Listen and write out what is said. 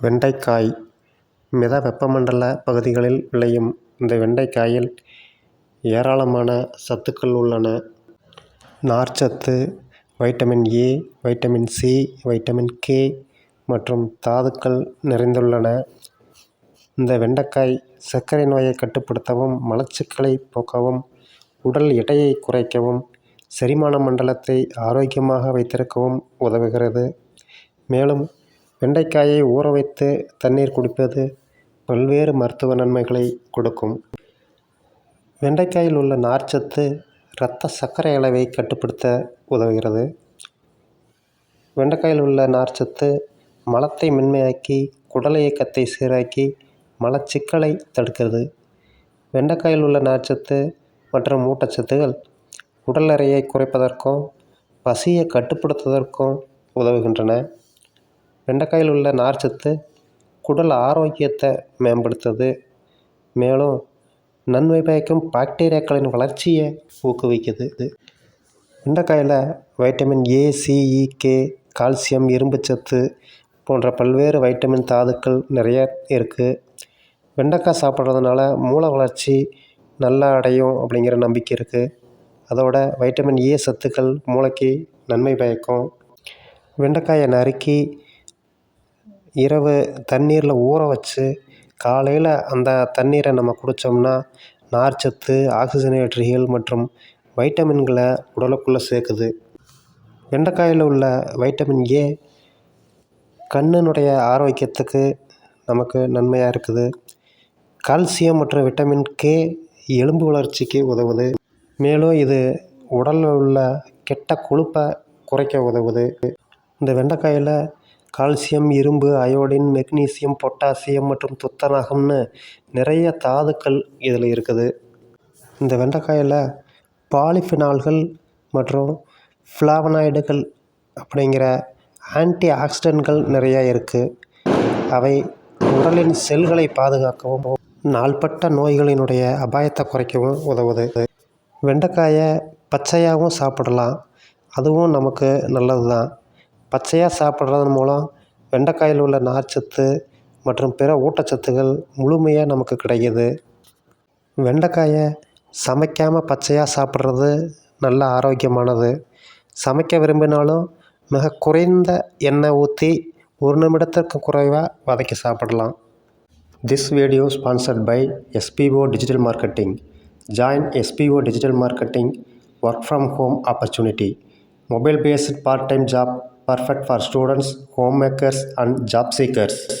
வெண்டைக்காய் மித வெப்பமண்டல பகுதிகளில் விளையும் இந்த வெண்டைக்காயில் ஏராளமான சத்துக்கள் உள்ளன. நார்ச்சத்து, vitamin A, vitamin C, vitamin K மற்றும் தாதுக்கள் நிறைந்துள்ளன. இந்த வெண்டைக்காய் சர்க்கரை நோயை கட்டுப்படுத்தவும், மலச்சிக்கலை போக்கவும், உடல் எடையை குறைக்கவும், செரிமான மண்டலத்தை ஆரோக்கியமாக வைத்திருக்கவும் உதவுகிறது. மேலும் வெண்டைக்காயை ஊற வைத்து தண்ணீர் குடிப்பது பல்வேறு மருத்துவ நன்மைகளை கொடுக்கும். வெண்டைக்காயில் உள்ள நார்ச்சத்து இரத்த சர்க்கரை அளவை கட்டுப்படுத்த உதவுகிறது. வெண்டைக்காயில் உள்ள நார்ச்சத்து மலத்தை மென்மையாக்கி, குடல் இயக்கத்தை சீராக்கி, மலச்சிக்கலை தடுக்கிறது. வெண்டைக்காயில் உள்ள நார்ச்சத்து மற்றும் ஊட்டச்சத்துகள் உடல் எடையை குறைப்பதற்கும், பசியை கட்டுப்படுத்துவதற்கும் உதவுகின்றன. வெண்டைக்காயில் உள்ள நார்ச்சத்து குடல் ஆரோக்கியத்தை மேம்படுத்துது. மேலும் நன்மை பயக்கும் பாக்டீரியாக்களின் வளர்ச்சியை ஊக்குவிக்குது. வெண்டைக்காயில் vitamin A, C, K, calcium, இரும்புச்சத்து போன்ற பல்வேறு வைட்டமின், தாதுக்கள் நிறைய இருக்குது வெண்டைக்காய் சாப்பிட்றதுனால மூளை வளர்ச்சி நல்லா அடையும் அப்படிங்கிற நம்பிக்கை இருக்குது அதோட வைட்டமின் ஏ சத்துக்கள் மூளைக்கு நன்மை பயக்கும். வெண்டைக்காயை நறுக்கி இரவு தண்ணீரில் ஊற வச்சு காலையில் அந்த தண்ணீரை நம்ம குடித்தோம்னா நார்ச்சத்து, ஆக்சிஜனேற்றிகள் மற்றும் வைட்டமின்களை உடலுக்குள்ளே சேர்க்குது. வெண்டைக்காயில் உள்ள வைட்டமின் ஏ கண்ணினுடைய ஆரோக்கியத்துக்கு நமக்கு நன்மையாக இருக்குது. கால்சியம் மற்றும் விட்டமின் கே எலும்பு வளர்ச்சிக்கு உதவுது. மேலும் இது உடலில் உள்ள கெட்ட கொழுப்பை குறைக்க உதவுது. இந்த வெண்டைக்காயில் கால்சியம், இரும்பு, அயோடின், மெக்னீசியம், பொட்டாசியம் மற்றும் துத்தநாகம்னு நிறைய தாதுக்கள் இதில் இருக்குது. இந்த வெண்டைக்காயில பாலிஃபினால்கள் மற்றும் ஃப்ளாவனாய்டுகள் அப்படிங்கிற ஆன்டி ஆக்சிடென்ட்கள் நிறையா இருக்குது அவை உடலின் செல்களை பாதுகாக்கவும், நாள்பட்ட நோய்களினுடைய அபாயத்தை குறைக்கவும் உதவுது. வெண்டைக்காயை பச்சையாகவும் சாப்பிடலாம். அதுவும் நமக்கு நல்லது தான். பச்சையாக சாப்பிட்றதன் மூலம் வெண்டைக்காயில் உள்ள நார்ச்சத்து மற்றும் பிற ஊட்டச்சத்துகள் முழுமையாக நமக்கு கிடைக்குது. வெண்டைக்காயை சமைக்காமல் பச்சையாக சாப்பிட்றது நல்ல ஆரோக்கியமானது. சமைக்க விரும்பினாலும் மிக குறைந்த எண்ணெய் ஊற்றி ஒரு நிமிடத்திற்கு குறைவாக வதக்கி சாப்பிடலாம். This video sponsored by SPO digital marketing. Join SPO digital marketing work from home opportunity. Mobile based part time job perfect for students, homemakers and job seekers.